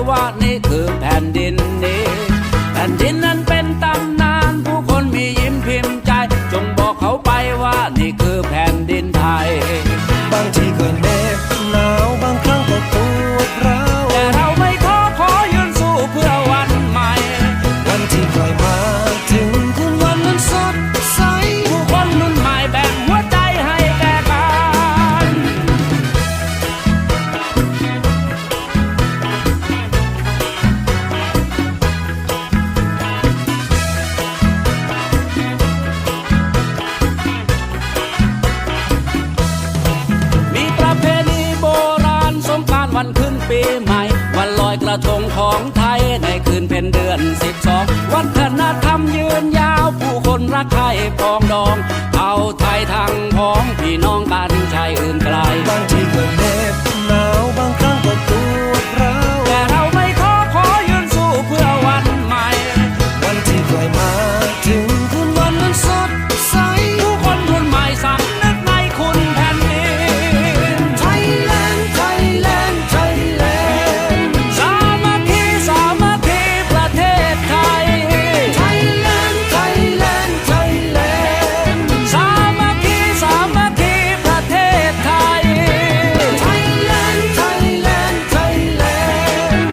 want it good and ปีใหม่ วันลอยกระทงของไทยในคืนเพ็ญเดือนสิบสองวัฒนธรรมยืนยาวผู้คนรักใครพองดอง เอาไทยทางพอง